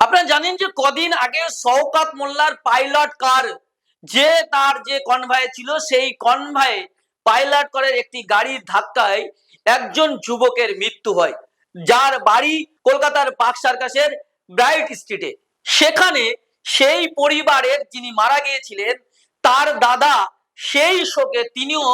আপনারা জানেন যে কদিন আগে শওকাত মোল্লার পাইলট কার? যে তার যে কনভয়ে ছিল, সেই কনভয়ে পাইলট করের একটি গাড়ির ধাক্কায় একজন যুবকের মৃত্যু হয়। যার বাড়ি কলকাতার পার্ক সার্কাসের ব্রাইট স্ট্রিটে। সেখানে সেই পরিবারের যিনি মারা গিয়েছিলেন, তার দাদা সেই শোকে তিনিও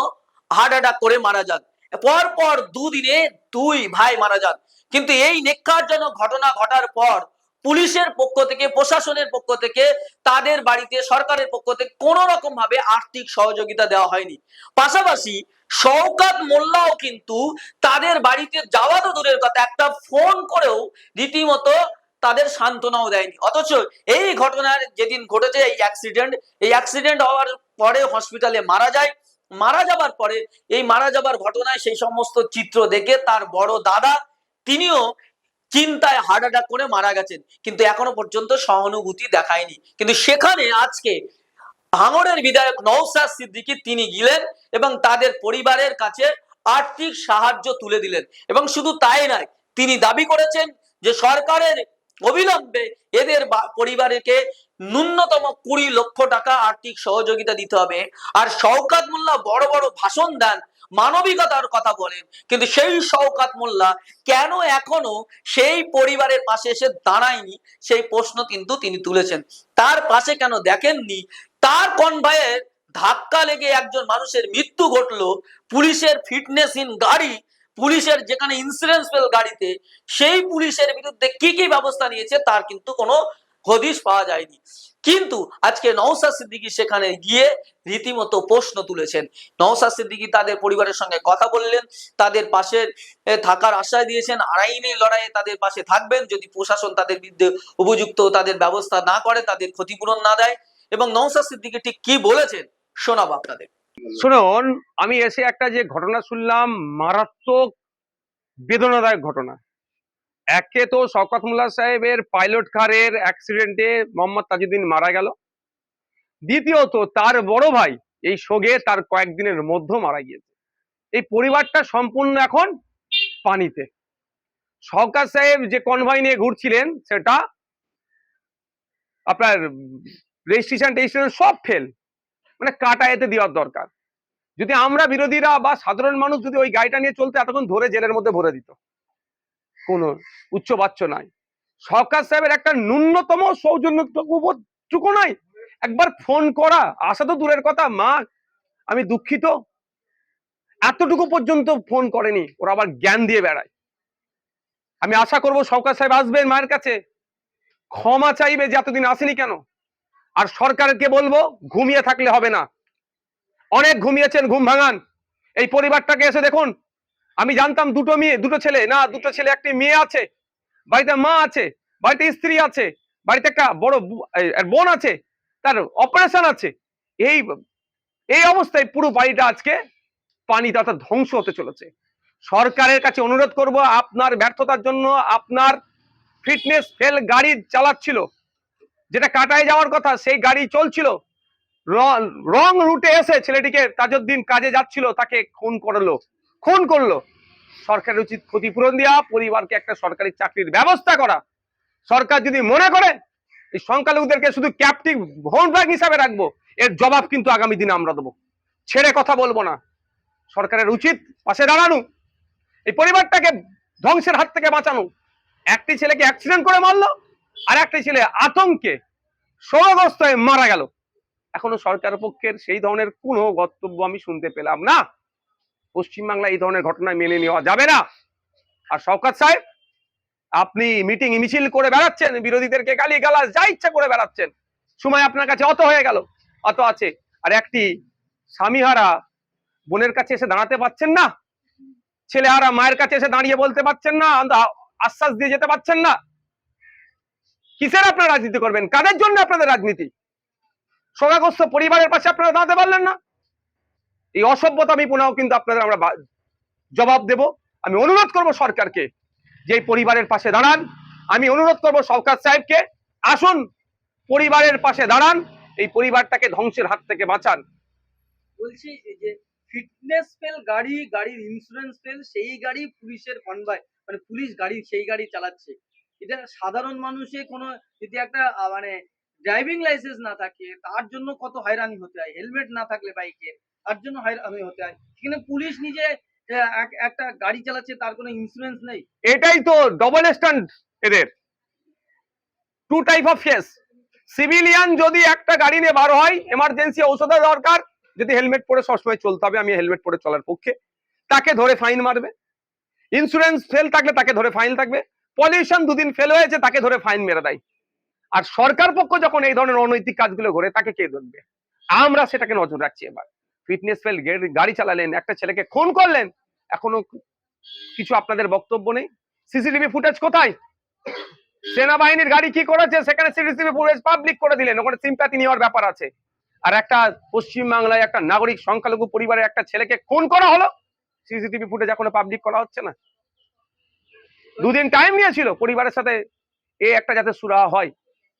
হার্ট অ্যাটাক করে মারা যান। পর পর দুদিনে দুই ভাই মারা যান। কিন্তু এই নেককারজনক ঘটনা ঘটার পর পুলিশের পক্ষ থেকে, প্রশাসনের পক্ষ থেকে, তাদের বাড়িতে, সরকারের পক্ষ থেকে কোন রকম ভাবে আর্থিক সহযোগিতা দেওয়া হয়নি। পাশাপাশি শওকাত মোল্লাও কিন্তু তাদের বাড়িতে যাওয়া তো দূরের কথা, একটা ফোন করেও রীতিমতো তাদের সান্ত্বনাও দেয়নি। অথচ এই ঘটনার যেদিন ঘটেছে, এই অ্যাক্সিডেন্ট এই অ্যাক্সিডেন্ট হওয়ার পরে হসপিটালে মারা যায়। মারা যাবার পরে, এই মারা যাবার ঘটনায় সেই সমস্ত চিত্র দেখে তার বড় দাদা, তিনিও চিন্তায় হার্ট অ্যাটাক করে মারা গেছেন। কিন্তু এখনও পর্যন্ত সহানুভূতি দেখায়নি। কিন্তু সেখানে আজকে ভাঙড়ের বিধায়ক নৌসাদ সিদ্দিকি তিনি গিলেন এবং তাদের পরিবারের কাছে আর্থিক সাহায্য তুলে দিলেন। এবং শুধু তাই নয়, তিনি দাবি করেছেন যে সরকারের অবিলম্বে এদের পরিবারকে ন্যূনতম কুড়ি লক্ষ টাকা আর্থিক সহযোগিতা দিতে হবে। আর শওকাত মোল্লা বড় বড় ভাষণ দেন, মানবিকতার কথা বলেন। কিন্তু সেই শওকাত মোল্লা কেন এখনও সেই পরিবারের পাশে এসে দাঁড়ায়নি? সেই প্রশ্ন কিন্তু তিনি তুলেছেন। তার পাশে কেন দেখেননি? তার কনভয়ে ধাক্কা লেগে একজন মানুষের মৃত্যু ঘটলো, পুলিশের ফিটনেসহীন গাড়ি পুলিশের যেখানে ইন্স্যুরেন্স ফেল গাড়িতে, সেই পুলিশের বিরুদ্ধে কি কি ব্যবস্থা নিয়েছে তার কিন্তু কোনো হদিশ পাওয়া যায়নি। কিন্তু আজকে নওসাদ সিদ্দিকী সেখানে গিয়ে রীতিমতো প্রশ্ন তুলেছেন। নওসাদ সিদ্দিকী তাদের পরিবারের সঙ্গে কথা বললেন, তাদের পাশে থাকার আশ্বাস দিয়েছেন, আইনি লড়াইয়ে তাদের পাশে থাকবেন, যদি প্রশাসন তাদের বিরুদ্ধে উপযুক্ত তাদের ব্যবস্থা না করে, তাদের ক্ষতিপূরণ না দেয়। এবং নওসাদ সিদ্দিকী ঠিক কি বলেছেন, শোনাবো আপনাদের। শুনুন আমি এসে একটা যে ঘটনা শুনলাম, মারাত্মক বেদনাদায়ক ঘটনা। একে তো শওকত মোল্লা সাহেবের পাইলট কারের অ্যাক্সিডেন্টে মোহাম্মদ তাজুদ্দিন মারা গেল। দ্বিতীয়ত, তার বড় ভাই, এই শোকে তার কয়েকদিনের মধ্যে মারা গিয়েছে। এই পরিবারটা সম্পূর্ণ এখন পানিতে। শওকাত সাহেব যে কনভয় নিয়ে ঘুরছিলেন, সেটা আপনার রেজিস্ট্রেশন টেজিস্ট্রেশন সব ফেল মানে কাটা এতে দেওয়ার দরকার। যদি আমরা বিরোধীরা বা সাধারণ মানুষ যদি ওই গাড়িটা নিয়ে চলতে এতক্ষণ ধরে জেলের মধ্যে ভরে দিত, কোনো উচ্চবাচ্য নাই। সরকার সাহেবের একটা ন্যূনতম সৌজন্যটুকু নাই। একবার ফোন করা, আসা তো দূরের কথা, মা, আমি দুঃখিত। এতটুকু পর্যন্ত ফোন করেনি, ওরা আবার জ্ঞান দিয়ে বেড়ায়। আমি আশা করব সরকার সাহেব আসবেন মায়ের কাছে। ক্ষমা চাইবে যে এতদিন আসেনি কেন? আর সরকারকে বলব, ঘুমিয়ে থাকলে হবে না। অনেক ঘুমিয়েছেন, ঘুম ভাঙান। এই পরিবারটাকে এসে দেখুন, আমি জানতাম দুটো মেয়ে, দুটো ছেলে। না, দুটো ছেলে, একটি মেয়ে আছে, বাড়িতে মা আছে, বাড়িতে স্ত্রী আছে, বাড়িতে একটা বড় বোন আছে, তার অপারেশন আছে। এই এই অবস্থায় পুরো বাড়িটা আজকে পানি অর্থাৎ ধ্বংস হতে চলেছে। সরকারের কাছে অনুরোধ করব, আপনার ব্যর্থতার জন্য আপনার ফিটনেস ফেল গাড়ি চালাচ্ছিল। যেটা কাটায় যাওয়ার কথা, সেই গাড়ি চলছিল। রং রুটে এসে ছেলেটিকে তাজউদ্দিন কাজে যাচ্ছিল, তাকে খুন করল। খুন করল। সরকারের উচিত ক্ষতিপূরণ দেওয়া পরিবারকে একটা সরকারি চাকরির ব্যবস্থা করা। সরকার যদি মনে করে, এই সংখ্যালঘুদেরকে শুধু ক্যাপটিভ হোম ব্যাগ হিসাবে রাখব, এর জবাব কিন্তু আগামী দিনে আমরা দেবো। ছেড়ে কথা বলব না। সরকারের উচিত পাশে দাঁড়ানো, এই পরিবারটাকে ধ্বংসের হাত থেকে বাঁচানো। একটি ছেলেকে অ্যাক্সিডেন্ট করে মারলো আর একটি ছেলে আতঙ্কে শোকগ্রস্ত মারা গেল। এখনও সরকার পক্ষের সেই ধরনের কোনো বক্তব্য আমি শুনতে পেলাম না। পশ্চিমবাংলা এই ধরনের ঘটনায় মেনে নেওয়া যাবে না। আর শওকাত সাহেব, আপনি মিটিং মিছিল করে বেড়াচ্ছেন, বিরোধীদেরকে গালি গালাজ যা ইচ্ছা করে বেড়াচ্ছেন। সময় আপনার কাছে অত হয়ে গেল, অত আছে। আর একটি স্বামীহারা বোনের কাছে এসে দাঁড়াতে পারছেন না। ছেলেহারা মায়ের কাছে এসে দাঁড়িয়ে বলতে পারছেন না আশ্বাস দিয়ে যেতে পারছেন না। কিসের আপনারা রাজনীতি করবেন? কাদের জন্য আপনাদের রাজনীতি? শোকাগ্রস্ত পরিবারের পাশে আপনারা দাঁড়াতে পারলেন না? এই অসভ্যতা আমি পুনঃ কিন্তু আপনাদের আমরা জবাব দেব। আমি অনুরোধ করব সরকারকে যে পরিবারের পাশে দাঁড়ান। আমি অনুরোধ করব সরকার সাহেবকে, আসুন, পরিবারের পাশে দাঁড়ান। এই পরিবারটাকে ধ্বংসের হাত থেকে বাঁচান। বলছি যে ফিটনেস ফেল গাড়ি, গাড়ির ইন্স্যুরেন্স ফেল সেই গাড়ি পুলিশের কনভয় মানে পুলিশ গাড়ি, সেই গাড়ি চালাচ্ছে। এটা সাধারণ মানুষে কোনো যদি একটা মানে ড্রাইভিং লাইসেন্স না থাকে, তার জন্য কত হয়রানি হতে হয়? হেলমেট না থাকলে বাইকে তার জন্য হয়রানি হতে হয়। সেখানে পুলিশ নিজে একটা গাড়ি চালাচ্ছে, তার কোনো ইন্স্যুরেন্স নেই। এটাই তো ডবল স্ট্যান্ড এদের। Two type of case civilian যদি একটা গাড়ি নিয়ে বার হয় এমার্জেন্সি ঔষধের দরকার, যদি হেলমেট পরে সবসময় চলতে হবে, আমি হেলমেট পরে চলার পক্ষে। তাকে ধরে ফাইন মারবে। ইন্স্যুরেন্স ফেল থাকলে তাকে ধরে ফাইন থাকবে। পলিউশন দুদিন ফেল হয়েছে, তাকে ধরে ফাইন মেরে দেয়। আর সরকার পক্ষ যখন এই ধরনের অনৈতিক কাজগুলো করে তাকে কে ধরবে? আমরা সেটাকে নজর রাখছি এবার। ফিটনেস ফেল গাড়ি চালালেন, একটা ছেলেকে খুন করলেন, এখনও কিছু আপনাদের বক্তব্য নেই? সিসিটিভি ফুটেজ কোথায়? সেনাবাহিনীর গাড়ি কি করেছে? সেখানে সিসিটিভি ফুটেজ পাবলিক করে দিলেন, ওখানে সিম্প্যাথি নেওয়ার ব্যাপার আছে। আর একটা পশ্চিম বাংলায় একটা নাগরিক সংখ্যালঘু পরিবারের একটা ছেলেকে খুন করা হলো? সিসিটিভি ফুটেজ এখনও পাবলিক করা হচ্ছে না? দুদিন টাইম নিয়েছিল পরিবারের সাথে। এ একটা যাতে সুরা হয়,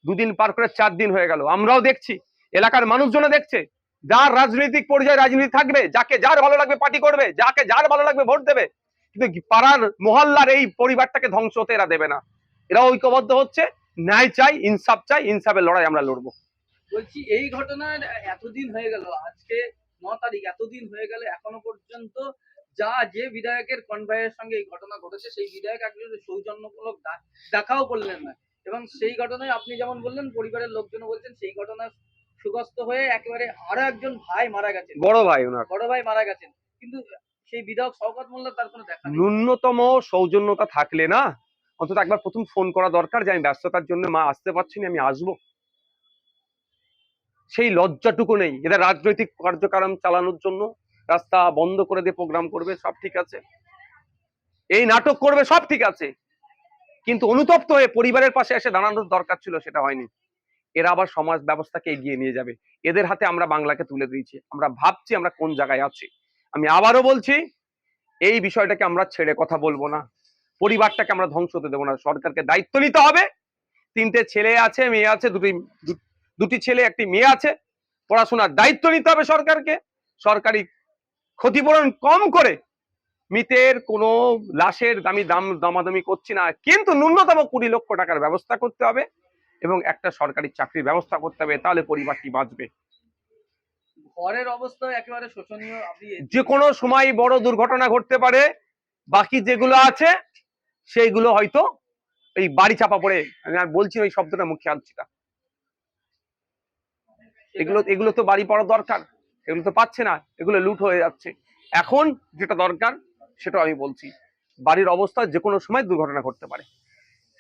দুদিন পার করে চার দিন হয়ে গেল। আমরাও দেখছি, এলাকার মানুষজনও দেখছে। যার রাজনৈতিক পর্যায়ে রাজনীতি থাকবে, যাকে যার ভালো লাগবে পার্টি করবে, যাকে যার ভালো লাগবে ভোট দেবে, কিন্তু পাড়ার মহল্লার এই পরিবারটাকে ধ্বংস হতে এরা দেবে না। এরা ঐক্যবদ্ধ হচ্ছে, ন্যায় চাই, ইনসাফ চাই, ইনসাফের লড়াই আমরা লড়বো। বলছি, এই ঘটনার এতদিন হয়ে গেল, আজকে ন তারিখ, এতদিন হয়ে গেল, এখনও পর্যন্ত যা যে বিধায়কের কনভয়ের সঙ্গে এই ঘটনা ঘটেছে সেই বিধায়ক একজন সৌজন্যমূলক দেখাও করলেন না। এবং সেই ঘটনায় আপনি যেমন বললেন পরিবারের লোকজন বলছেন সেই ঘটনায় সুগ্রস্ত হয়ে একেবারে আরও একজন ভাই মারা গেছেন। বড় ভাই ওনার। বড় ভাই মারা গেছেন। কিন্তু সেই বিধায়ক শওকত মোল্লা তার কোনো দেখা ন্যূনতম সৌজন্যতা থাকলে না অন্তত একবার প্রথম ফোন করা দরকার যে আমি ব্যস্ততার জন্য মা আসতে পারছি না আমি আসব। সেই লজ্জাটুকু নেই। এদের রাজনৈতিক কার্যক্রম চালানোর জন্য রাস্তা বন্ধ করে দিয়ে প্রোগ্রাম করবে, সব ঠিক আছে। এই নাটক করবে, সব ঠিক আছে। কিন্তু অনুতপ্ত হয়ে পরিবারের পাশে এসে দাঁড়ানোর দরকার ছিল, সেটা হয়নি। এরা আবার সমাজ ব্যবস্থাকে এগিয়ে নিয়ে যাবে। এদের হাতে আমরা বাংলাকে তুলে দিয়েছি। আমরা ভাবছি আমরা কোন জায়গায় আছি। আমি আবারও বলছি, এই বিষয়টাকে আমরা ছেড়ে কথা বলব না। পরিবারটাকে আমরা ধ্বংস হতে দেবো না। সরকারকে দায়িত্ব নিতে হবে। তিনটে ছেলে আছে, মেয়ে আছে, দুটি দুটি ছেলে, একটি মেয়ে আছে। পড়াশোনার দায়িত্ব নিতে হবে সরকারকে। সরকারি ক্ষতিপূরণ কম করে মৃতের কোনো লাশের দামি দাম দামাদামি করছি না। কিন্তু ন্যূনতম কুড়ি লক্ষ টাকার ব্যবস্থা করতে হবে এবং একটা সরকারি চাকরির ব্যবস্থা করতে হবে তাহলে পরিবারটি বাঁচবে। ঘরের অবস্থা একেবারে শোচনীয় যে কোনো সময় বড় দুর্ঘটনা ঘটতে পারে বাকি যেগুলো আছে সেইগুলো হয়তো এই বাড়ি চাপা পড়ে। আমি আর বলছি ওই শব্দটা মুখে আনছি না। এগুলো এগুলো তো বাড়ি পড়া দরকার। এগুলো তো পাচ্ছে না, এগুলো লুট হয়ে যাচ্ছে। এখন যেটা দরকার, সেটা আমি বলছি, বাড়ির অবস্থা যে কোনো সময় দুর্ঘটনা ঘটতে পারে।